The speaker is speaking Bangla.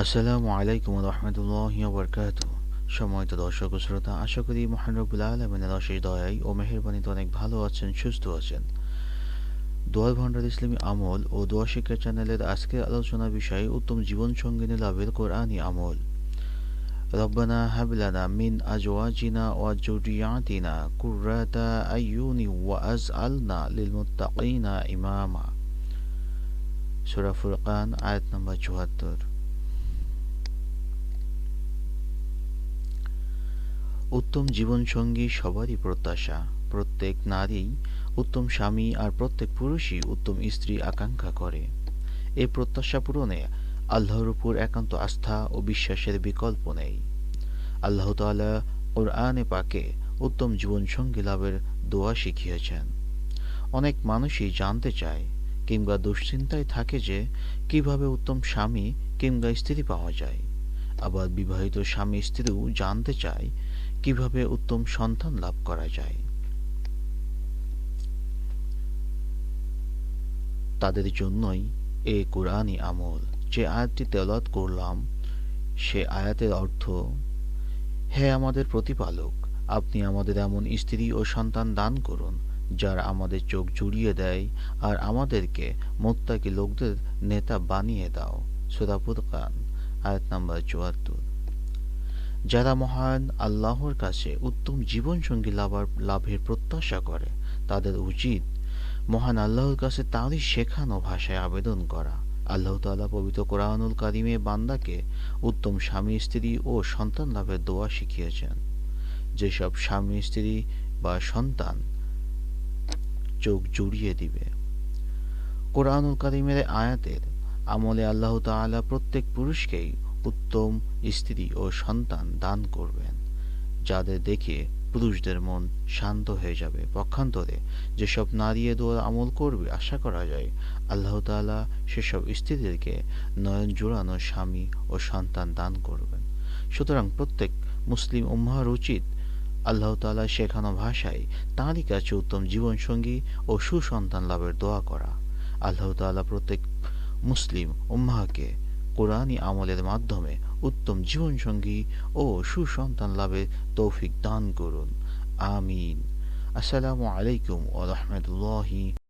আসসালামু আলাইকুম রহমতুল্লাহ বরকাত সময়ত দর্শক শ্রোতা, আশা করি মহানরবুল আলমিনের অশেষ দয়াই ও মেহরবানিতে অনেক ভালো আছেন, সুস্থ আছেন। দোয়ার ভান্ডার ইসলামী আমল ও দোয়া শিক্ষা চ্যানেলের আজকের আলোচনা বিষয়ে উত্তম জীবন সঙ্গিনী লাভের কোরআনী আমল। রব্বানা হাবলানা মিন আজওয়াজিনা ওয়া জুরিয়াতিনা কুররাতা আইউনি ওয়া আজআলনা লিল মুত্তাকিনা ইমামা। সূরা ফুরকান, আয়াত নম্বর 74 উত্তম জীবনসঙ্গী সবারই প্রত্যাশা। প্রত্যেক নারী উত্তম স্বামী আর প্রত্যেক পুরুষই উত্তম স্ত্রী আকাঙ্ক্ষা করে। এই প্রত্যাশা পূরণে আল্লাহর উপর একান্ত আস্থা ও বিশ্বাসের বিকল্প নেই। আল্লাহ তাআলা আনে পাকে উত্তম জীবনসঙ্গী লাভের দোয়া শিখিয়েছেন। অনেক মানুষই জানতে চায় কিংবা দুশ্চিন্তায় থাকে যে কীভাবে উত্তম স্বামী কিংবা স্ত্রী পাওয়া যায়। আবার বিবাহিত স্বামী স্ত্রীও জানতে চায় কীভাবে উত্তম সন্তান লাভ করা যায়? তাদের জন্যই এ কোরআনই আমল। যে আয়াতটি তেলাত করলাম, সে আয়াতের অর্থ, হে আমাদের প্রতিপালক, আপনি আমাদের এমন স্ত্রী ও সন্তান দান করুন, যারা আমাদের চোখ জুড়িয়ে দেয় আর আমাদেরকে মোত্তাকি লোকদের নেতা বানিয়ে দাও। সুরাপুর খান আয়াত নাম্বার চুয়াত্তর। যারা মহান আল্লাহর কাছে উত্তম জীবনসঙ্গী লাভার, লাভের প্রত্যাশা করে, তাদের উচিত মহান আল্লাহর কাছে তাঁরই শেখানো ভাষায় আবেদন করা। আল্লাহ তাআলা পবিত্র কোরআনুল কারিমে বান্দাকে উত্তম স্বামী, স্ত্রী ও সন্তান লাভের দোয়া শিখিয়েছেন। যেসব স্বামী, স্ত্রী বা সন্তান চোখ জুড়িয়ে দিবে। কোরআনুল কারিমের আয়াতের আমলে আল্লাহ তাআলা প্রত্যেক পুরুষকেই উত্তম স্ত্রী ও সন্তান দান করবেন। যাদের দেখে পুরুষদের মন শান্ত হয়ে যাবে। পক্ষান্তরে যেসব নারী দোয়ার আমল করবে, আশা করা যায় আল্লাহ তাআলা সেসব স্ত্রীদেরকে নয়ন জোড়ানো স্বামী ও সন্তান দান করবেন। সুতরাং প্রত্যেক মুসলিম উম্মার উচিত আল্লাহ তাআলা শেখানো ভাষায় তাঁরই কাছে উত্তম জীবনসঙ্গী ও সুসন্তান লাভের দোয়া করা। আল্লাহ তাআলা প্রত্যেক মুসলিম উম্মাহকে কোরআনী আমলের মাধ্যমে উত্তম জীবনসঙ্গী ও সুসন্তান লাভে তৌফিক দান করুন। আমিন। আসসালামু আলাইকুম ও রাহমাতুল্লাহি